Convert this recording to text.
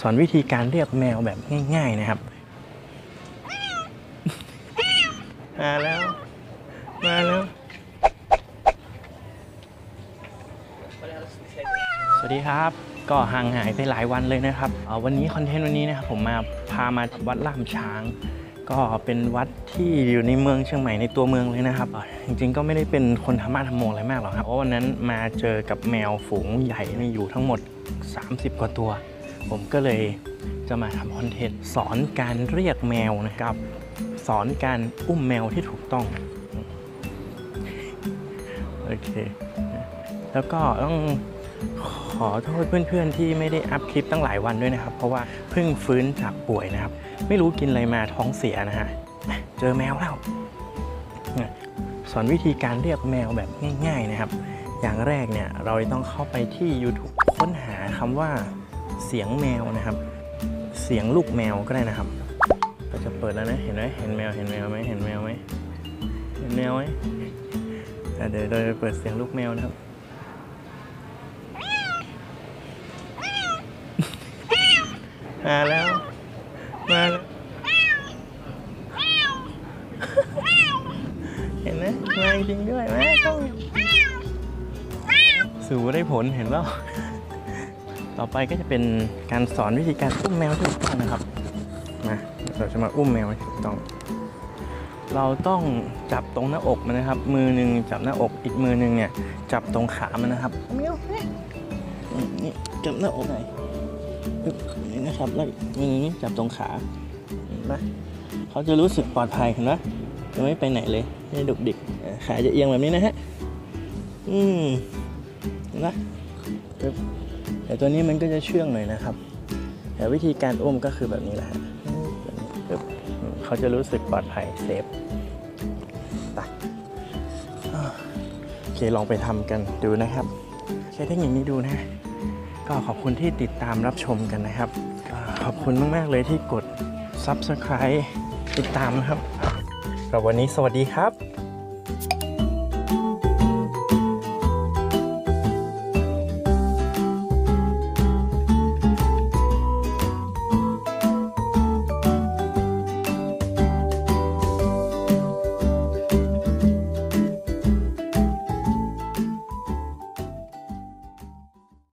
สอนวิธีการเรียกแมวแบบง่าย ๆนะครับ มาแล้ว มาแล้ว สวัสดีครับ ก็ห่างหายไปหลายวันเลยนะครับ วันนี้คอนเทนต์วันนี้นะครับผมมาพามาวัดล่ามช้าง ก็เป็นวัดที่อยู่ในเมืองเชียงใหม่ในตัวเมืองเลยนะครับ จริงๆก็ไม่ได้เป็นคนธรรมะธรรมโมอะไรมากหรอกครับ เพราะวันนั้นมาเจอกับแมวฝูงใหญ่นี่อยู่ทั้งหมด 30 กว่าตัว ผมก็เลยจะมาทำคอนเทนต์สอนการเรียกแมวนะครับ สอนการอุ้มแมวที่ถูกต้องโอเค แล้วก็ต้องขอโทษเพื่อนๆ ที่ไม่ได้อัพคลิปตั้งหลายวันด้วยนะครับ เพราะว่าเพิ่งฟื้นจากป่วยนะครับ ไม่รู้กินอะไรมาท้องเสียนะฮะเจอแมวแล้วสอนวิธีการเรียกแมวแบบง่าย ๆนะครับ อย่างแรกเนี่ยเราต้องเข้าไปที่ YouTube ค้นหาคำว่า เสียงแมวนะครับ เสียงลูกแมวก็ได้นะครับก็จะเปิดแล้วนะ เห็นไหมเห็นแมว เห็นแมวไหมเห็นแมวไหมเห็นแมวไหมอะเดี๋ยวเราจะเปิดเสียงลูกแมวนะครับมาแล้ว มาแล้วเห็นไหมมาจริงด้วยมาต้องสูได้ผลเห็นเปล่า ต่อไปก็จะเป็นการสอนวิธีการอุ้มแมวที่ถูกต้องนะครับมาเราจะมาอุ้มแมวให้ถูกต้อง เราต้องจับตรงหน้าอกมันนะครับ มือหนึ่งจับหน้าอกอีกมือหนึ่งเนี่ยจับตรงขามันนะครับเมียวนี่จับหน้าอกหน่อยนี่นะครับแล้วมือนี้จับตรงขาเห็นะเขาจะรู้สึกปลอดภัยเห็นปะจะไม่ไปไหนเลยไม่ดุกดิกขาจะเอียงแบบนี้นะฮะอืมเห็นะปึ๊บ แต่ตัวนี้มันก็จะเชื่องหน่อยนะครับ แต่วิธีการอุ้มก็คือแบบนี้แหละฮะเขาจะรู้สึกปลอดภัยเซฟไปอ่าโอเคลองไปทำกันดูนะครับใช้เทคนิคนี้ดูนะ ก็ขอบคุณที่ติดตามรับชมกันนะครับ ขอบคุณมาก ๆ เลยที่กด Subscribe ติดตามนะครับสำหรับวันนี้สวัสดีครับ